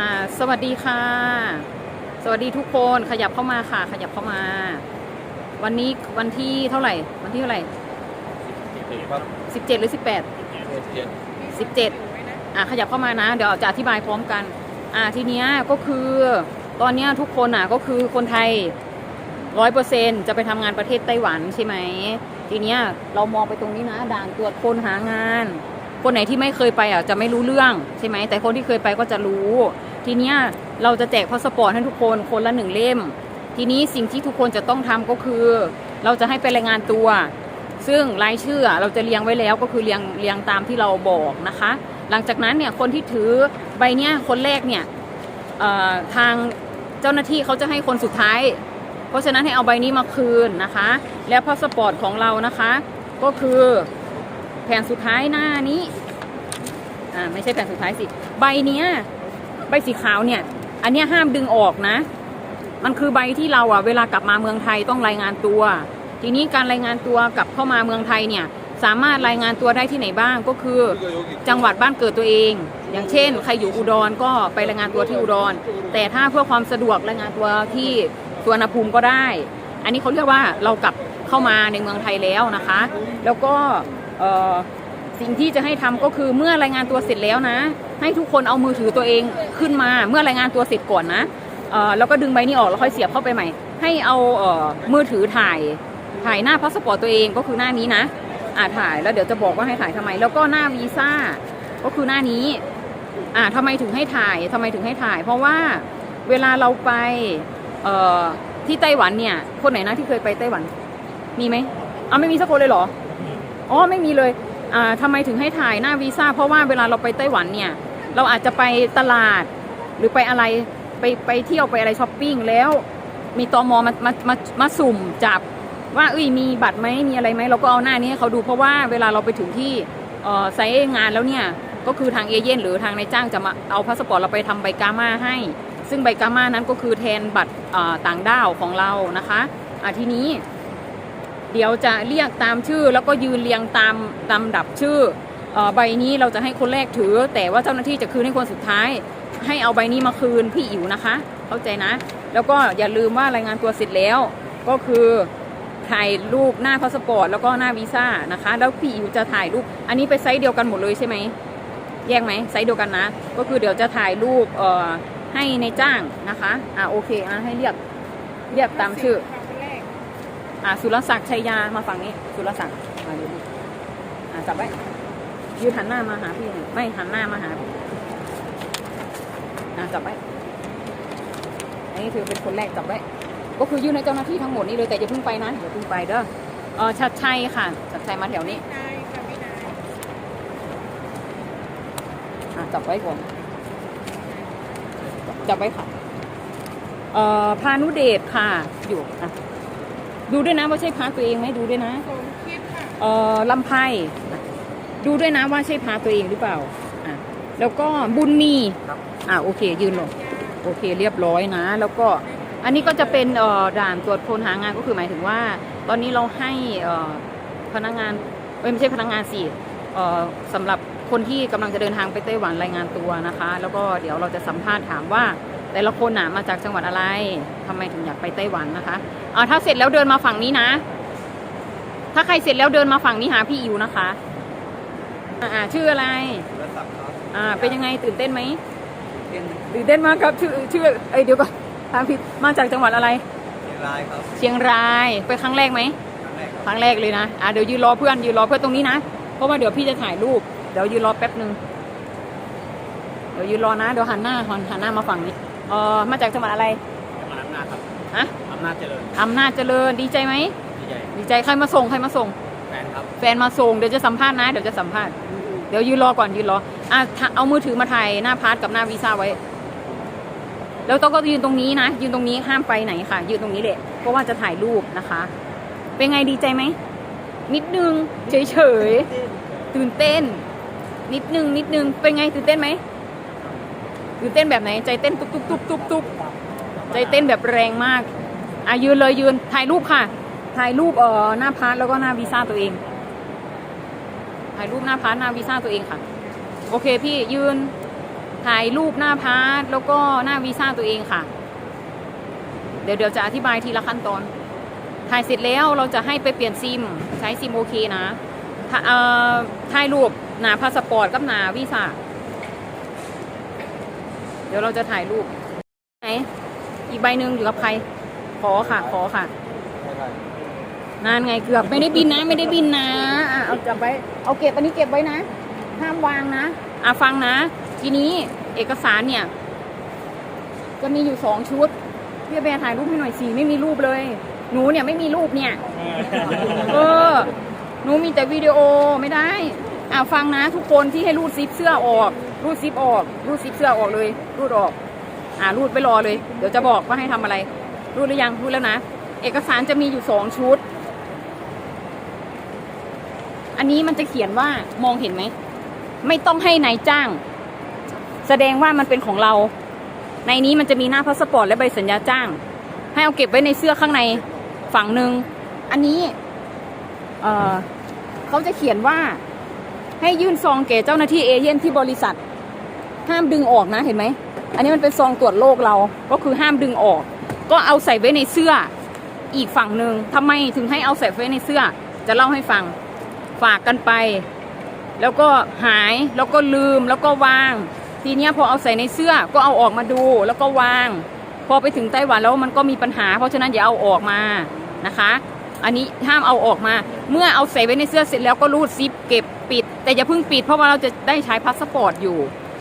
อ่าสวัสดีค่ะ สวัสดีทุกคนขยับเข้ามาค่ะ ขยับเข้ามา วันนี้วันที่เท่าไหร่ วันที่เท่าไหร่สิบเจ็ดหรือสิบแปดสิบเจ็ดอะขยับเข้ามานะ เดี๋ยวจะอธิบายพร้อมกัน อ่าทีเนี้ยก็คือตอนเนี้ยทุกคนอะก็คือคนไทยร้อยเปอร์เซ็นจะไปทำงานประเทศไต้หวันใช่ไหมทีเนี้ยเรามองไปตรงนี้นะด่านตรวจคนหางาน คนไหนที่ไม่เคยไปอะจะไม่รู้เรื่องใช่ไหมแต่คนที่เคยไปก็จะรู้ ทีเนี้ยเราจะแจกพาสปอร์ตให้ทุกคนคนละหนึ่งเล่ม ทีนี้สิ่งที่ทุกคนจะต้องทำก็คือ เราจะให้ไปรายงานตัว ซึ่งรายชื่อเราจะเรียงไว้แล้วก็คือเรียงเรียงตามที่เราบอกนะคะ หลังจากนั้นเนี่ยคนที่ถือใบเนี้ยคนแรกเนี่ยทางเจ้าหน้าที่เขาจะให้คนสุดท้าย เพราะฉะนั้นให้เอาใบนี้มาคืนนะคะ และพาสปอร์ตของเรานะคะ ก็คือแผ่นสุดท้ายหน้านี้อ่าไม่ใช่แผ่นสุดท้ายสิ ใบเนี้ย ใบสีขาวเนี่ย อันเนี้ยห้ามดึงออกนะ มันคือใบที่เราอะเวลากลับมาเมืองไทยต้องรายงานตัว ทีนี้การรายงานตัวกลับเข้ามาเมืองไทยเนี่ยสามารถรายงานตัวได้ที่ไหนบ้างก็คือ จังหวัดบ้านเกิดตัวเอง อย่างเช่น ใครอยู่อุดรก็ไปรายงานตัวที่อุดร แต่ถ้าเพื่อความสะดวกรายงานตัวที่สวนภูมิก็ได้ อันนี้เขาเรียกว่าเรากลับเข้ามาในเมืองไทยแล้วนะคะ แล้วก็เอ่อ สิ่งที่จะให้ทำก็คือเมื่อรายงานตัวเสร็จแล้วนะ ให้ทุกคนเอามือถือตัวเองขึ้นมาเมื่อรายงานตัวเสร็จก่อนนะเอ่อแล้วก็ดึงใบนี้ออกแล้วค่อยเสียบเข้าไปใหม่ ให้เอาเอ่อมือถือถ่ายถ่ายหน้าพาสปอร์ตตัวเองก็คือหน้านี้นะอ่าถ่ายแล้วเดี๋ยวจะบอกว่าให้ถ่ายทำไม แล้วก็หน้าวีซ่าก็คือหน้านี้อ่าทำไมถึงให้ถ่ายทำไมถึงให้ถ่าย เพราะว่าเวลาเราไปเอ่อที่ไต้หวันเนี่ย คนไหนนะที่เคยไปไต้หวัน มีไหมอ๋อไม่มีสักคนเลยเหรอ อ๋อไม่มีเลย ทำไมถึงให้ถ่ายหน้าวีซ่าเพราะว่าเวลาเราไปไต้หวันเนี่ยเราอาจจะไปตลาดหรือไปอะไรไปไปเที่ยวไปอะไรช้อปปิ้งแล้วมีตอมอมามามามาสุ่มจับว่าเอ้ยมีบัตรไหมมีอะไรไหมเราก็เอาหน้านี้เขาดูเพราะว่าเวลาเราไปถึงที่ไซต์งานแล้วเนี่ยก็คือทางเอเย่นหรือทางนายจ้างจะมาเอาพาสปอร์ตเราไปทำใบกามาให้ ซึ่งใบกามานั้นก็คือแทนบัตรต่างด้าวของเรานะคะะทีนี้ เดี๋ยวจะเรียกตามชื่อ แล้วก็ยืนเรียงตามลำดับชื่ออใบนี้เราจะให้คนแรกถือ แต่ว่าเจ้าหน้าที่จะคืนให้คนสุดท้าย ให้เอาใบนี้มาคืนพี่อิ๋วนะคะ เข้าใจนะ แล้วก็อย่าลืมว่ารายงานตัวเสร็จแล้ว ก็คือถ่ายรูปหน้าพาสปอร์ตแล้วก็หน้าวีซ่านะคะ แล้วพี่อิ๋วจะถ่ายรูป อันนี้ไปไซส์เดียวกันหมดเลยใช่ไหมแยกไหมไซส์เดียวกันนะ ก็คือเดี๋ยวจะถ่ายรูปให้ในจ้างนะคะอ่าโอเคอะให้เรียกเรียกตามชื่อ อ่าสุรศักดิ์ชัยยามาฝั่งนี้ สุรศักดิ์มาดูดิอ่าจับไว้ยืนหันหน้ามาหาพี่หน่อยไม่หันหน้ามาหาอ่าจับไว้อันนี้ถือเป็นคนแรกจับไว้ก็คือยื่นให้เจ้าหน้าที่ทั้งหมดนี้เลยแต่อย่าเพิ่งไปนะอย่าเพิ่งไปเด้อเออชัดชัยค่ะชัดชัยมาแถวนี้อ่าจับไว้ก่อนจับไว้ค่ะ เอ่อพานุเดชค่ะ อยู่อะ ดูด้วยนะว่าใช่พาตัวเองไหมดูด้วยนะเอ่อลำไพดูด้วยนะว่าใช่พาตัวเองหรือเปล่าอะแล้วก็บุญมีอะโอเค ยืนลงโอเคเรียบร้อยนะ แล้วก็อันนี้ก็จะเป็นเอ่อด่านตรวจคนหางานก็คือหมายถึงว่า ตอนนี้เราให้เอ่อพนักงานเอ้ยไม่ใช่พนักงานสิเอ่อสำหรับคนที่กำลังจะเดินทางไปไต้หวันรายงานตัวนะคะ แล้วก็เดี๋ยวเราจะสัมภาษณ์ถามว่า แต่ละคนน่ะมาจากจังหวัดอะไรทำไมถึงอยากไปไต้หวันนะคะอ่าถ้าเสร็จแล้วเดินมาฝั่งนี้นะ ถ้าใครเสร็จแล้วเดินมาฝั่งนี้หาพี่อิวนะคะอ่าอ่าชื่ออะไรอ่าเป็นยังไงตื่นเต้นไหมตื่นเต้นมากครับชื่อชื่อเอ้ยเดี๋ยวก่อนถามผิดมาจากจังหวัดอะไร เชียงรายครับ เชียงรายไปครั้งแรกไหมครั้งแรกครับครั้งแรกเลยนะอ่าเดี๋ยวยืนรอเพื่อนยืนรอเพื่อนตรงนี้นะเพราะว่าเดี๋ยวพี่จะถ่ายรูปเดี๋ยวยืนรอแป๊บหนึ่งเดี๋ยวยืนรอนะเดี๋ยวหันหน้าหันหันหน้ามาฝั่งนี้ เออมาจากจังหวัดอะไรจังหวัดอำนาจครับฮะอำนาจเจริญอำนาจเจริญดีใจไหมที่ใหญ่ดีใจใครมาส่งใครมาส่ง แฟนครับ แฟนมาส่งเดี๋ยวจะสัมภาษณ์นะ เดี๋ยวจะสัมภาษณ์เดี๋ยวยืนรอก่อนยืนรออะถ้าเอามือถือมาถ่ายหน้าพาสกับหน้าวีซ่าไว้ แล้วต้องก็ยืนตรงนี้นะยืนตรงนี้ห้ามไปไหนค่ะ ยืนตรงนี้แหละเพราะว่าจะถ่ายรูปนะคะ เป็นไงดีใจไหมนิดนึงเฉยเฉยๆตื่นเต้น นิดนึงนิดนึงเป็นไงตื่นเต้นไหม ตื่เต้นแบบไหนใจเต้นตุ๊บตุ๊บตุ๊บตุ๊บตุ๊บใจเต้นแบบแรงมากอะยืนเลยยืนถ่ายรูปค่ะ ถ่ายรูปเอ่อหน้าพาสแล้วก็หน้าวีซ่าตัวเอง ถ่ายรูปหน้าพาสหน้าวีซ่าตัวเองค่ะ โอเคพี่ยืนถ่ายรูปหน้าพาสแล้วก็หน้าวีซ่าตัวเองค่ะ เดี๋ยวเดี๋ยวจะอธิบายทีละขั้นตอน ถ่ายเสร็จแล้วเราจะให้ไปเปลี่ยนซิม ใช้ซิมโอเคนะถ่ายรูปหน้าพาสปอร์ตกับหน้าวีซ่า เดี๋ยวเราจะถ่ายรูปไหนอีกใบหนึ่งอยู่กับใคร ขอค่ะ ขอค่ะนานไงเกือบไม่ได้บินนะ ไม่ได้บินนะอะเอาจับไว้เอาเก็บอันนี้เก็บไว้นะ ห้ามวางนะอะฟังนะ ทีนี้เอกสารเนี่ย จะมีอยู่สองชุดพี่แบร์ถ่ายรูปให้หน่อยสิไม่มีรูปเลย หนูเนี่ยไม่มีรูปเนี่ยเออหนูมีแต่วิดีโอไม่ได้อ่าฟังนะทุกคนที่ให้รูดซิปเสื้อออก รูดซิปออก รูดซิปเสื้อออกเลย รูดออก อ่ารูดไปรอเลย เดี๋ยวจะบอกว่าให้ทำอะไร รูดหรือยัง รูดแล้วนะ เอกสารจะมีอยู่สองชุด อันนี้มันจะเขียนว่ามองเห็นไหม ไม่ต้องให้นายจ้าง แสดงว่ามันเป็นของเรา ในนี้มันจะมีหน้าพาสปอร์ตและใบสัญญาจ้าง ให้เอาเก็บไว้ในเสื้อข้างในฝั่งหนึ่ง อันนี้ เอ่อเขาจะเขียนว่าให้ยื่นซองแก่เจ้าหน้าที่เอเย่นที่บริษัท ห้ามดึงออกนะเห็นไหม อันนี้มันเป็นซองตรวจโรคเราก็คือห้ามดึงออก ก็เอาใส่ไว้ในเสื้ออีกฝั่งหนึ่งทำไมถึงให้เอาใส่ไว้ในเสื้อ จะเล่าให้ฟังฝากกันไป แล้วก็หายแล้วก็ลืมแล้วก็วาง ทีเนี้ยพอเอาใส่ในเสื้อก็เอาออกมาดูแล้วก็วาง พอไปถึงไต้หวันแล้วมันก็มีปัญหา เพราะฉะนั้นอย่าเอาออกมานะคะ อันนี้ห้ามเอาออกมา เมื่อเอาใส่ไว้ในเสื้อเสร็จแล้วก็รูดซิปเก็บปิด แต่อย่าเพิ่งปิดเพราะว่าเราจะได้ใช้พาสปอร์ตอยู่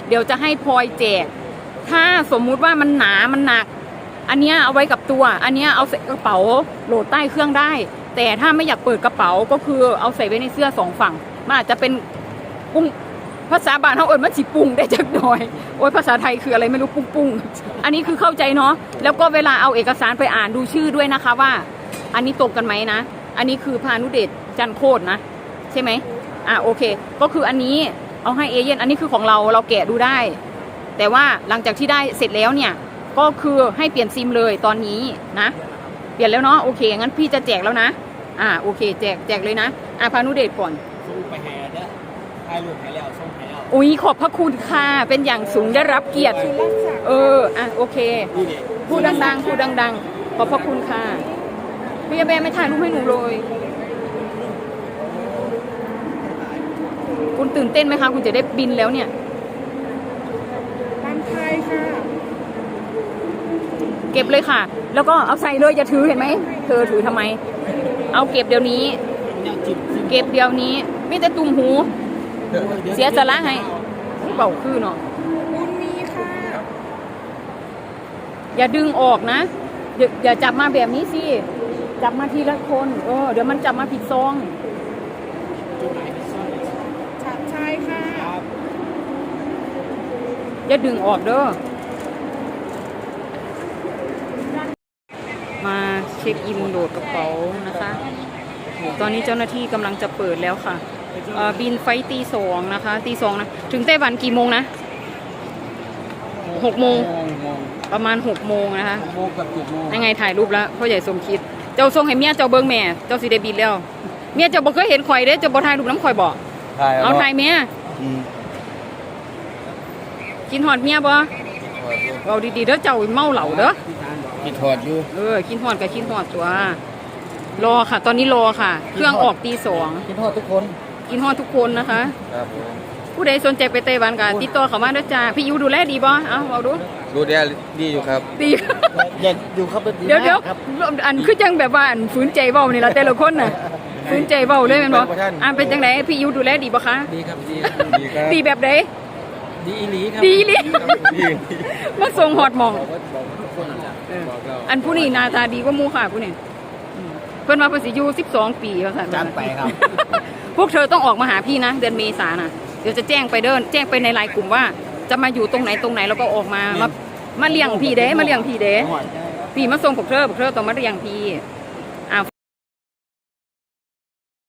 เดี๋ยวจะให้พลอยแจก ถ้าสมมุติว่ามันหนามันหนัก อันเนี้ยเอาไว้กับตัว อันเนี้ยเอาใส่กระเป๋าโหลดใต้เครื่องได้ แต่ถ้าไม่อยากเปิดกระเป๋าก็คือเอาใส่ไว้ในเสื้อสองฝั่งมันอาจจะเป็นปุ้งภาษาบาลเขาเอิญมันสิปุ้งได้จักหน่อย โอ้ยภาษาไทยคืออะไรไม่รู้ปุ้งปุ้งอันนี้คือเข้าใจเนาะแล้วก็เวลาเอาเอกสารไปอ่านดูชื่อด้วยนะคะว่า อันนี้ตรงกันไหมนะ อันนี้คือพานุเดชจันโคตรนะ ใช่ไหมอะโอเค ก็คืออันนี้ เอาให้เอเย่นอันนี้คือของเราเราแกะดูได้ แต่ว่าหลังจากที่ได้เสร็จแล้วเนี่ย ก็คือให้เปลี่ยนซิมเลยตอนนี้นะ เปลี่ยนแล้วเนาะโอเค งั้นพี่จะแจกแล้วนะ อ่าโอเค แจกแจกเลยนะ อะพานุเดชก่อนส่งไปแห่เด้อถ่ายรูปให้แล้วส่งให้แล้วอุ้ยขอบพระคุณค่ะ เป็นอย่างสูงได้รับเกียรติ เอออะโอเค นี่เด็กพูดดังๆพูดดังๆ ขอบพระคุณค่ะพี่แบร์ไม่ถ่ายรูปให้หนูเลย คุณตื่นเต้นไหมคะ คุณจะได้บินแล้วเนี่ยตามไทยค่ะ เก็บเลยค่ะ แล้วก็เอาใส่เลยอย่าถือเห็นไหม เธอถือทำไม เอาเก็บเดี๋ยวนี้ยังจิ้มจิ้มเก็บเดี๋ยวนี้มีแต่ตุ่มหู เสียสาระให้เป่าคือเนาะบุญมีค่ะ อย่าดึงออกนะ อย่าอย่าจับมาแบบนี้สิ จับมาทีละคน เออ เดี๋ยวมันจับมาผิดซอง จุดไหนที่ซ่อน ฉัดชัยค่ะ ครับ อย่าดึงออกเด้อ มาเช็คอินโหลดกระเป๋านะคะตอนนี้เจ้าหน้าที่กำลังจะเปิดแล้วค่ะเอ่อบินไฟล์ตีสองนะคะตีสองนะ ถึงไต้หวันกี่โมงนะหกโมงโมงประมาณหกโมงนะคะโมงกับเจ็ดโมงยังไงถ่ายรูปแล้วพ่อใหญ่สมคิด เจ้าทรงให้เมียเจ้าเบิ้งแม่ เจ้าสิได้บินแล้ว เมียเจ้าบ่เคยเห็นข่อยเด้เจ้าบ่ถ่ายรูปน้ำข่อยบ่ถ่ายเอาถ่ายเมียอืม กินหอดเมียบ่เอาดีๆเด้อเจ้าเมาเหล่าเด้อกินถอดอยู่เออกินหอดกับกินหอดตัวรอค่ะ ตอนนี้รอค่ะ เครื่องออกตีสองกินทอดทุกคน กินหอดทุกคนนะคะครับผมผู้ใดสนใจไปไต้หวันกันติดต่อเข้ามาเด้อจ้าพี่ยูดูแลดีบ่เอาเอาดูดูแลดีอยู่ครับดีอย่าอยู่ครับเดี๋ยวเดี๋ยวอันคือจังแบบว่าอันฝืนใจเว้านี่ละแต่ละคนน่ะฝืนใจเว้าเลยแม่นบ่อ่านเป็นจังไดพี่ยูดูแลดีบ่คะดีครับดีดีครับดีแบบใด ดีอีหลีครับดีเลยดีมาส่งหอดหมอง บอกว่าบอกทุกคนนั่นแหละเออ บอกเราอันผู้นี้หน้าตาดีกว่าหมู่ค่ะผู้นี้อืมเพิ่นมาเพิ่นสิอยู่12 ปีว่าซั่นจัดไปครับ พวกเธอต้องออกมาหาพี่นะ เดือนเมษาน่ะเดี๋ยวจะแจ้งไปเดิน แจ้งไปในไลน์กลุ่มว่า จะมาอยู่ตรงไหนตรงไหนแล้วก็ออกมามามาเลี้ยงพี่เด้มาเลี้ยงพี่เด้ พี่มาส่งพวกเธอพวกเธอต้องมาเลี้ยงพี่ค